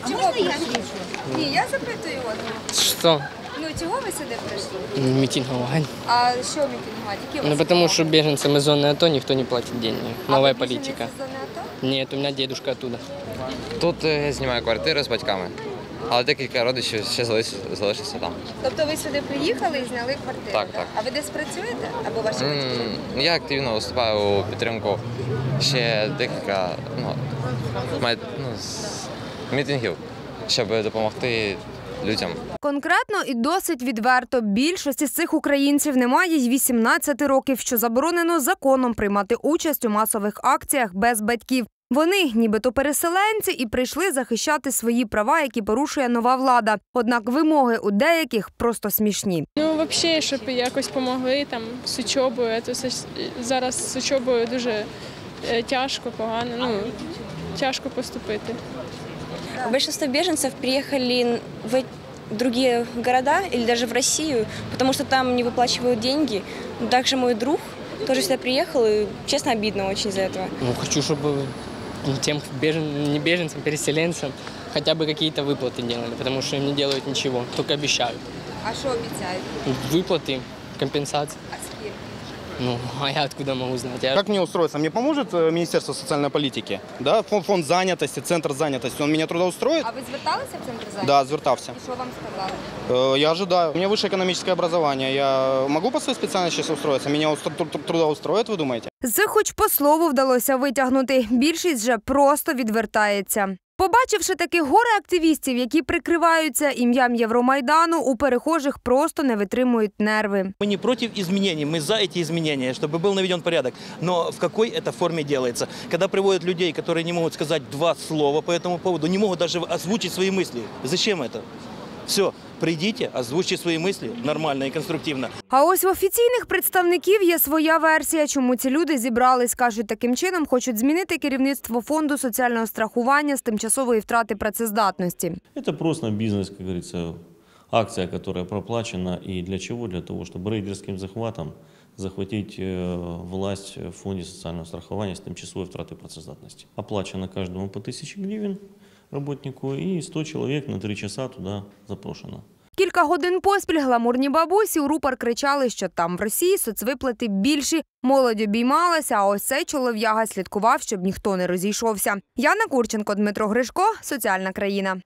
Так чого прийшли? Ні, я запитую вас. Что? Ну чого ви сюди прийшли? Митинговать. А що мітингувати? Які у Ну потому права? что беженцам из зоны АТО никто не платит деньги. А Новая ви политика. зони АТО? Нет, у меня дедушка оттуда. Тут е, я знімаю квартиру з батьками, але декілька родичів ще залиш- залишилися там. Тобто ви сюди приїхали і зняли квартиру? Так, так. А ви десь працюєте? Або ваші батьки? М, Я активно виступаю у підтримку ще декілька ну, май- ну, з- мітингів, щоб допомогти людям. Конкретно і досить відверто. Більшості з цих українців немає й 18 років, що заборонено законом приймати участь у масових акціях без батьків. Вони, нібито переселенці, і прийшли захищати свої права, які порушує нова влада. Однак вимоги у деяких просто смішні. Ну, взагалі, щоб якось допомогли там з учобою. То с- зараз з учобою дуже е, тяжко, погано. Ну, тяжко поступити. Большинство беженцев приехали в другие города или даже в Россию, потому что там не выплачивают деньги. Но Также мой друг тоже сюда приехал, и, честно, обидно очень из-за этого. Ну, хочу, чтобы тем бежен... не беженцам, переселенцам хотя бы какие-то выплаты делали, потому что им не делают ничего, только обещают. А що обіцяють? Выплаты, компенсации. А скільки? Ну, а я откуда могу знать? Я... Как мне устроиться? Мне поможет э, Министерство социальной политики? Да? Фонд, фонд занятости, центр занятости. Он меня трудоустроит? А ви зверталися в центр зайнятості? Да, звертався. І що вам сказали? Э, Я ожидаю. У меня высшее экономическое образование. Я могу по своей специальности сейчас устроиться? Меня устро- тру- тру- трудоустроит, вы думаете? З хоч по слову вдалося витягнути. Більшість же просто відвертається. Побачивши таких горе активістів, які прикриваються ім'ям Євромайдану, у перехожих просто не витримують нерви. Мы не против изменений, мы за эти изменения, чтобы был наведен порядок. Но в какой это форме делается? Когда приводят людей, которые не могут сказать два слова по этому поводу, не могут даже озвучить свои мысли. Зачем это? Все, придите, озвучьте свои мысли нормально и конструктивно. А ось в офіційних представників є своя версія, чому ці люди зібрались. кажуть, таким чином хочуть змінити керівництво фонду соціального страхування з тимчасової втрати працездатності. Это просто бизнес, как говорится, акция, которая проплачена. И для чего? Для того, чтобы рейдерским захватом захватить э, власть в фонде социального страхования с тимчасовой втраты працездатности. Оплачено каждому по 1000 гривен работнику и 100 человек на 3 часа туда запрошено. Кілька годин поспіль гламурні бабусі у рупор кричали, що там в Росії соцвиплати більші. Молодь обіймалася, а ось цей чолов'яга слідкував, щоб ніхто не розійшовся. Яна Курченко, Дмитро Гришко, соціальна країна.